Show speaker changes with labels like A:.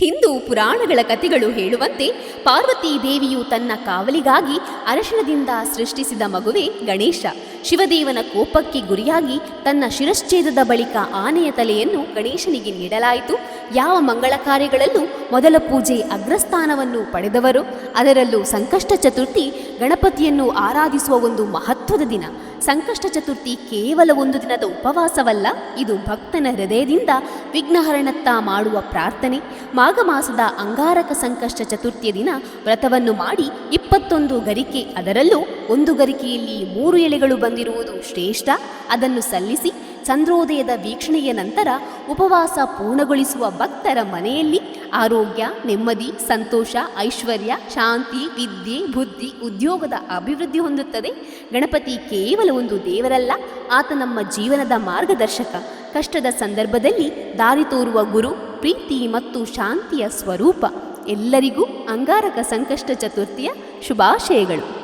A: ಹಿಂದೂ ಪುರಾಣಗಳ ಕಥೆಗಳು ಹೇಳುವಂತೆ ಪಾರ್ವತೀ ದೇವಿಯು ತನ್ನ ಕಾವಲಿಗಾಗಿ ಅರಶಿನದಿಂದ ಸೃಷ್ಟಿಸಿದ ಮಗುವೆ ಗಣೇಶ. ಶಿವದೇವನ ಕೋಪಕ್ಕೆ ಗುರಿಯಾಗಿ ತನ್ನ ಶಿರಶ್ಛೇದದ ಬಳಿಕ ಆನೆಯ ತಲೆಯನ್ನು ಗಣೇಶನಿಗೆ ನೀಡಲಾಯಿತು. ಯಾವ ಮಂಗಳ ಕಾರ್ಯಗಳಲ್ಲೂ ಮೊದಲ ಪೂಜೆ ಅಗ್ರಸ್ಥಾನವನ್ನು ಪಡೆದವರು. ಅದರಲ್ಲೂ ಸಂಕಷ್ಟ ಚತುರ್ಥಿ ಗಣಪತಿಯನ್ನು ಆರಾಧಿಸುವ ಒಂದು ಮಹತ್ವದ ದಿನ. ಸಂಕಷ್ಟ ಚತುರ್ಥಿ ಕೇವಲ ಒಂದು ದಿನದ ಉಪವಾಸವಲ್ಲ, ಇದು ಭಕ್ತನ ಹೃದಯದಿಂದ ವಿಘ್ನಹರಣತ್ತ ಮಾಡುವ ಪ್ರಾರ್ಥನೆ. ಮಾಘ ಮಾಸದ ಅಂಗಾರಕ ಸಂಕಷ್ಟ ಚತುರ್ಥಿಯ ದಿನ ವ್ರತವನ್ನು ಮಾಡಿ ಇಪ್ಪತ್ತೊಂದು ಗರಿಕೆ, ಅದರಲ್ಲೂ ಒಂದು ಗರಿಕೆಯಲ್ಲಿ ಮೂರು ಎಲೆಗಳು ಬಂದಿರುವುದು ಶ್ರೇಷ್ಠ. ಅದನ್ನು ಸಲ್ಲಿಸಿ ಚಂದ್ರೋದಯದ ವೀಕ್ಷಣೆಯ ನಂತರ ಉಪವಾಸ ಪೂರ್ಣಗೊಳಿಸುವ ಭಕ್ತರ ಮನೆಯಲ್ಲಿ ಆರೋಗ್ಯ, ನೆಮ್ಮದಿ, ಸಂತೋಷ, ಐಶ್ವರ್ಯ, ಶಾಂತಿ, ವಿದ್ಯೆ, ಬುದ್ಧಿ, ಉದ್ಯೋಗದ ಅಭಿವೃದ್ಧಿ ಹೊಂದುತ್ತದೆ. ಗಣಪತಿ ಕೇವಲ ಒಂದು ದೇವರಲ್ಲ, ಆತ ನಮ್ಮ ಜೀವನದ ಮಾರ್ಗದರ್ಶಕ. ಕಷ್ಟದ ಸಂದರ್ಭದಲ್ಲಿ ದಾರಿ ತೋರುವ ಗುರು, ಪ್ರೀತಿ ಮತ್ತು ಶಾಂತಿಯ ಸ್ವರೂಪ. ಎಲ್ಲರಿಗೂ ಅಂಗಾರಕ ಸಂಕಷ್ಟ ಚತುರ್ಥಿಯ ಶುಭಾಶಯಗಳು.